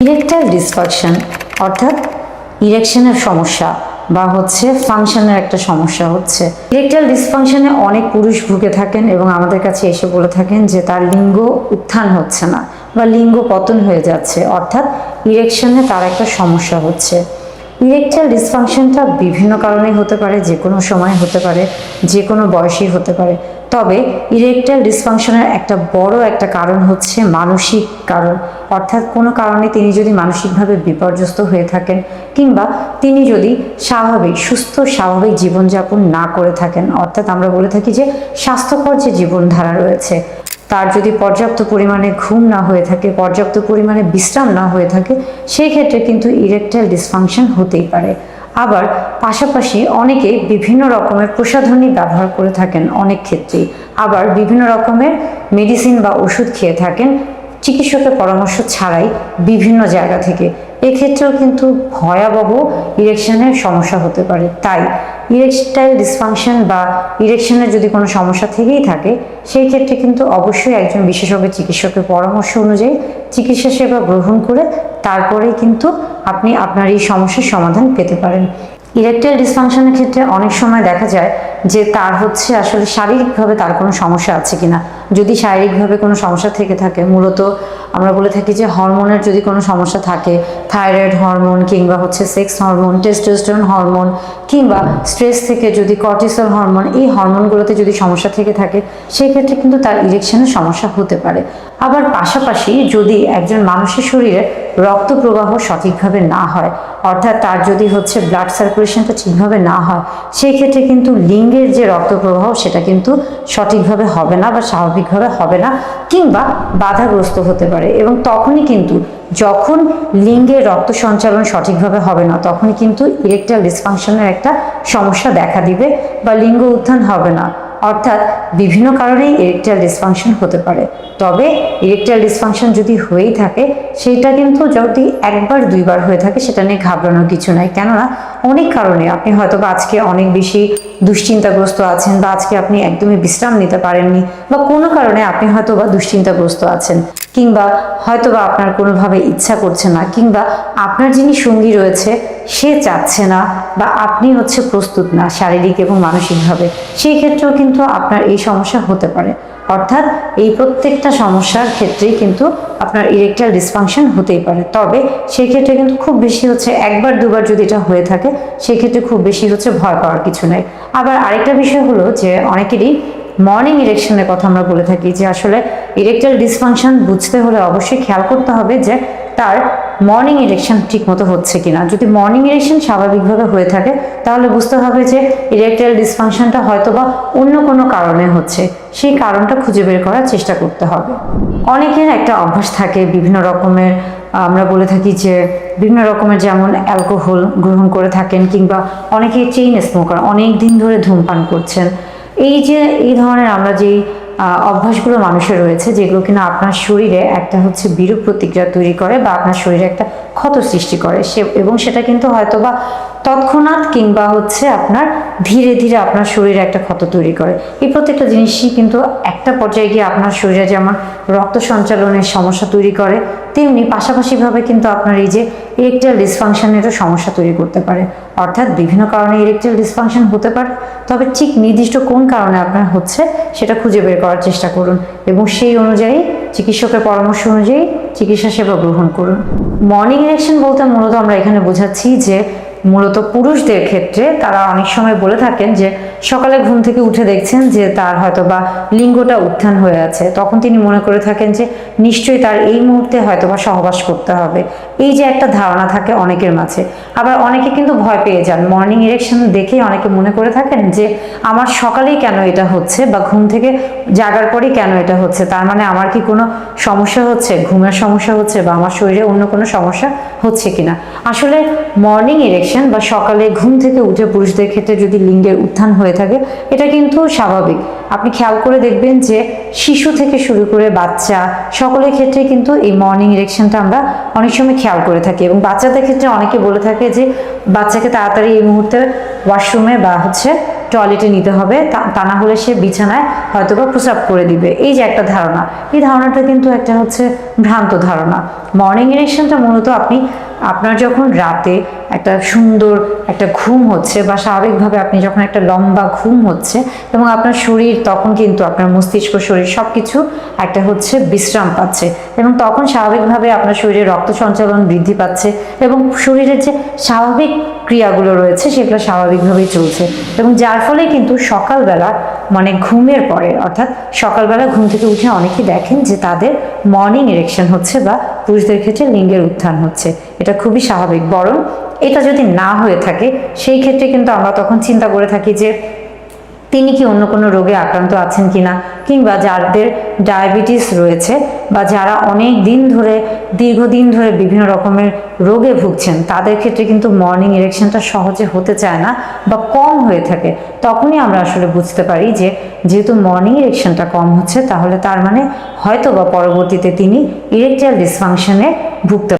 Erectile dysfunction অর্থাৎ ইরেকশনের সমস্যা, বা হচ্ছে ফাংশনের একটা সমস্যা হচ্ছে। ইরেকটাইল ডিসফাংশনে অনেক পুরুষ ভুগে থাকেন এবং আমাদের কাছে এসে বলে থাকেন যে তার লিঙ্গ উত্থান হচ্ছে না, বা লিঙ্গ পতন হয়ে যাচ্ছে, অর্থাৎ ইরেকশনে তার একটা সমস্যা হচ্ছে। ইরেকটাইল ডিসফাংশনটা বিভিন্ন কারণে হতে পারে, যে কোনো সময় হতে পারে, যে কোনো বয়সেই হতে পারে। তবে ইরেকটাইল ডিসফাংশনের একটা বড় একটা কারণ হচ্ছে মানসিক কারণ। অর্থাৎ কোনো কারণে তিনি যদি মানসিকভাবে বিপর্যস্ত হয়ে থাকেন কিংবা তিনি যদি স্বাভাবিক, সুস্থ, স্বাভাবিক জীবনযাপন না করে থাকেন, অর্থাৎ আমরা বলে থাকি যে স্বাস্থ্যকর যে জীবনধারা রয়েছে তার যদি পর্যাপ্ত পরিমাণে ঘুম না হয়ে থাকে, পর্যাপ্ত পরিমাণে বিশ্রাম না হয়ে থাকে সেই ক্ষেত্রে কিন্তু ইরেকটাইল ডিসফাংশন হতেই পারে। আবার পাশাপাশি অনেকে বিভিন্ন রকমের প্রসাধনী ব্যবহার করে থাকেন অনেক ক্ষেত্রেই। আবার বিভিন্ন রকমের মেডিসিন বা ওষুধ খেয়ে থাকেন, চিকিৎসকের পরামর্শ ছাড়াই বিভিন্ন জায়গা থেকে। এক্ষেত্রেও কিন্তু ভয়াবহ ইরেকশনের সমস্যা হতে পারে। তাই ইরেকটাইল ডিসফাংশন বা ইরেকশনের যদি কোনো সমস্যা থেকেই থাকে, সেই ক্ষেত্রে কিন্তু অবশ্যই একজন বিশেষজ্ঞ চিকিৎসকের পরামর্শ অনুযায়ী চিকিৎসা সেবা গ্রহণ করে তারপরেই কিন্তু আপনি আপনার এই সমস্যার সমাধান পেতে পারেন। ইরেকটাইল ডিসফাংশনের ক্ষেত্রে অনেক সময় দেখা যায় যে তার হচ্ছে আসলে শারীরিকভাবে তার কোনো সমস্যা আছে কিনা। যদি শারীরিকভাবে কোনো সমস্যা থেকে থাকে, মূলত আমরা বলে থাকি যে হরমোনের যদি কোনো সমস্যা থাকে, থাইরয়েড হরমোন কিংবা হচ্ছে সেক্স হরমোন, টেস্টোস্টেরন হরমোন কিংবা স্ট্রেস থেকে যদি কর্টিসল হরমোন, এই হরমোনগুলোতে যদি সমস্যা থেকে থাকে সেই ক্ষেত্রে কিন্তু তার ইরেকশনের সমস্যা হতে পারে। আবার পাশাপাশি যদি একজন মানুষের শরীরে রক্ত প্রবাহ সঠিকভাবে না হয়, অর্থাৎ তার যদি হচ্ছে ব্লাড সার্কুলেশনটা ঠিকভাবে না হয় সেই ক্ষেত্রে কিন্তু লিঙ্গের যে রক্ত প্রবাহ সেটা কিন্তু সঠিকভাবে হবে না বা স্বাভাবিকভাবে হবে না, কিংবা বাধাগ্রস্ত হতে পারে। এবং তখনই কিন্তু যখন লিঙ্গের রক্ত সঞ্চালন সঠিকভাবে হবে না, তখনই কিন্তু ইরেকটাইল ডিসফাংশনের একটা সমস্যা দেখা দিবে বা লিঙ্গ উত্থান হবে না। অর্থাৎ বিভিন্ন কারণেই ইরেকটাইল ডিসফাংশন হতে পারে। তবে ইরেকটাইল ডিসফাংশন যদি হয়েই থাকে, সেটা কিন্তু যদি একবার, দুইবার হয়ে থাকে, সেটা নিয়ে ঘাবড়ানোর কিছু নাই। কেননা অনেক কারণে আপনি হয়তো বা আজকে অনেক বেশি দুশ্চিন্তাগ্রস্ত আছেন বা আজকে আপনি একদমই বিশ্রাম নিতে পারেননি বা কোনো কারণে আপনি হয়তো বা দুশ্চিন্তাগ্রস্ত আছেন কিংবা হয়তো বা আপনার কোনোভাবে ইচ্ছা করছে না কিংবা আপনার যিনি সঙ্গী রয়েছে, সে চাচ্ছে না বা আপনি হচ্ছে প্রস্তুত না শারীরিক এবং মানসিকভাবে। সেই ক্ষেত্রেও কিন্তু আপনার এই সমস্যা হতে পারে। অর্থাৎ এই প্রত্যেকটা সমস্যার ক্ষেত্রেই কিন্তু আপনার ইরেকটাইল ডিসফাংশন হতেই পারে। তবে সেই ক্ষেত্রে কিন্তু খুব বেশি হচ্ছে, একবার দুবার যদি এটা হয়ে থাকে, সেক্ষেত্রে খুব বেশি হচ্ছে ভয় পাওয়ার কিছু নেই। আবার আরেকটা বিষয় হলো যে অনেকেরই মর্নিং ইরেকশনের কথা আমরা বলে থাকি যে আসলে ইরেকটাইল ডিসফাংশন বুঝতে হলে অবশ্যই খেয়াল করতে হবে যে তার মর্নিং ইরেকশন ঠিক মতো হচ্ছে কিনা। যদি মর্নিং ইরেকশন স্বাভাবিকভাবে হয়ে থাকে, তাহলে বুঝতে হবে যে ইরেকটাইল ডিসফাংশনটা হয়তো বা অন্য কোনো কারণে হচ্ছে। সেই কারণটা খুঁজে বের করার চেষ্টা করতে হবে। অনেকের একটা অভ্যাস থাকে বিভিন্ন রকমের, আমরা বলে থাকি যে বিভিন্ন রকমের যেমন অ্যালকোহল গ্রহণ করে থাকেন কিংবা অনেকে চেইন স্মোকার অনেক দিন ধরে ধূমপান করছেন। এই যে, এই ধরনের আমরা যেই অভ্যাসগুলো মানুষের রয়েছে, যেগুলো কিনা আপনার শরীরে একটা হচ্ছে বিরূপ প্রতিক্রিয়া তৈরি করে বা আপনার শরীরে একটা ক্ষত সৃষ্টি করে। সে, এবং সেটা কিন্তু হয়তো বা তৎক্ষণাৎ কিংবা হচ্ছে আপনার ধীরে ধীরে আপনার শরীরে একটা ক্ষত তৈরি করে। এই প্রত্যেকটা জিনিসই কিন্তু একটা পর্যায়ে গিয়ে আপনার শরীরে যেমন রক্ত সঞ্চালনের সমস্যা তৈরি করে তেমনি পাশাপাশিভাবে কিন্তু আপনার এই যে ইরেকটাইল ডিসফাংশনেরও সমস্যা তৈরি করতে পারে। অর্থাৎ বিভিন্ন কারণে ইরেকটাইল ডিসফাংশন হতে পারে। তবে ঠিক নির্দিষ্ট কোন কারণে আপনার হচ্ছে সেটা খুঁজে বের করার চেষ্টা করুন এবং সেই অনুযায়ী চিকিৎসকের পরামর্শ অনুযায়ী চিকিৎসা সেবা গ্রহণ করুন। মর্নিং ইরেকশন বলতে মূলত আমরা এখানে বোঝাচ্ছি যে মূলত পুরুষদের ক্ষেত্রে তারা অনেক সময় বলে থাকেন যে সকালে ঘুম থেকে উঠে দেখছেন যে তার হয়তো বা লিঙ্গটা উত্থান হয়ে আছে। তখন তিনি মনে করে থাকেন যে নিশ্চয়ই তার এই মুহূর্তে হয়তো বা সহবাস করতে হবে। এই যে একটা ধারণা থাকে অনেকের মাঝে। আবার অনেকে কিন্তু ভয় পেয়ে যান। মর্নিং ইরেকশন দেখেই অনেকে মনে করে থাকেন যে আমার সকালেই কেন এটা হচ্ছে বা ঘুম থেকে জাগার পরেই কেন এটা হচ্ছে? তার মানে আমার কি কোনো সমস্যা হচ্ছে? ঘুমের সমস্যা হচ্ছে বা আমার শরীরে অন্য কোনো সমস্যা হচ্ছে কিনা? আসলে মর্নিং ইরেকশন বা সকালে ঘুম থেকে উঠে পুরুষদের ক্ষেত্রে যদি লিঙ্গের উত্থান হয়ে থাকে, এটা কিন্তু স্বাভাবিক। আপনি খেয়াল করে দেখবেন যে শিশু থেকে শুরু করে বাচ্চা, সকলের ক্ষেত্রে কিন্তু এই মর্নিং ইরেকশনটা আমরা অনেক সময় খেয়াল করে থাকি এবং বাচ্চাদের ক্ষেত্রে অনেকে বলে থাকে যে বাচ্চাকে তাড়াতাড়ি এই মুহূর্তে ওয়াশরুমে বা হচ্ছে টয়লেটে নিতে হবে, তা তা না হলে সে বিছানায় হয়তো বা প্রসাব করে দিবে। এই যে একটা ধারণা। এই ধারণাটা কিন্তু একটা হচ্ছে ভ্রান্ত ধারণা। মর্নিং ইরেকশনটা মূলত আপনি আপনার যখন রাতে একটা সুন্দর একটা ঘুম হচ্ছে বা স্বাভাবিকভাবে আপনি যখন একটা লম্বা ঘুম হচ্ছে এবং আপনার শরীর তখন কিন্তু আপনার মস্তিষ্ক শরীর সব কিছু একটা হচ্ছে বিশ্রাম পাচ্ছে এবং তখন স্বাভাবিকভাবে আপনার শরীরে রক্ত সঞ্চালন বৃদ্ধি পাচ্ছে এবং শরীরের যে স্বাভাবিক ক্রিয়াগুলো রয়েছে সেগুলো স্বাভাবিকভাবেই চলছে এবং যার ফলে কিন্তু সকালবেলা মানে ঘুমের পরে অর্থাৎ সকালবেলা ঘুম থেকে উঠে অনেকেই দেখেন যে তাদের মর্নিং ইরেকশন হচ্ছে বা পুরুষদের ক্ষেত্রে লিঙ্গের উত্থান হচ্ছে। এটা খুবই স্বাভাবিক। বরং এটা যদি না হয়ে থাকে, সেই ক্ষেত্রে কিন্তু আমরা তখন চিন্তা করে থাকি যে তিনি কি অন্য কোনো রোগে আক্রান্ত আছেন কিনা? কিংবা যাদের ডায়াবেটিস রয়েছে বা যারা অনেক দিন ধরে, দীর্ঘদিন ধরে বিভিন্ন রকমের রোগে ভুগছেন, তাদের ক্ষেত্রে কিন্তু মর্নিং ইরেকশনটা সহজে হতে চায় না বা কম হয়ে থাকে। তখনই আমরা আসলে বুঝতে পারি যে, যেহেতু মর্নিং ইরেকশনটা কম হচ্ছে, তাহলে তার মানে হয়তো বা পরবর্তীতে তিনি ইরেকটাইল ডিসফাংশনে ভুগতে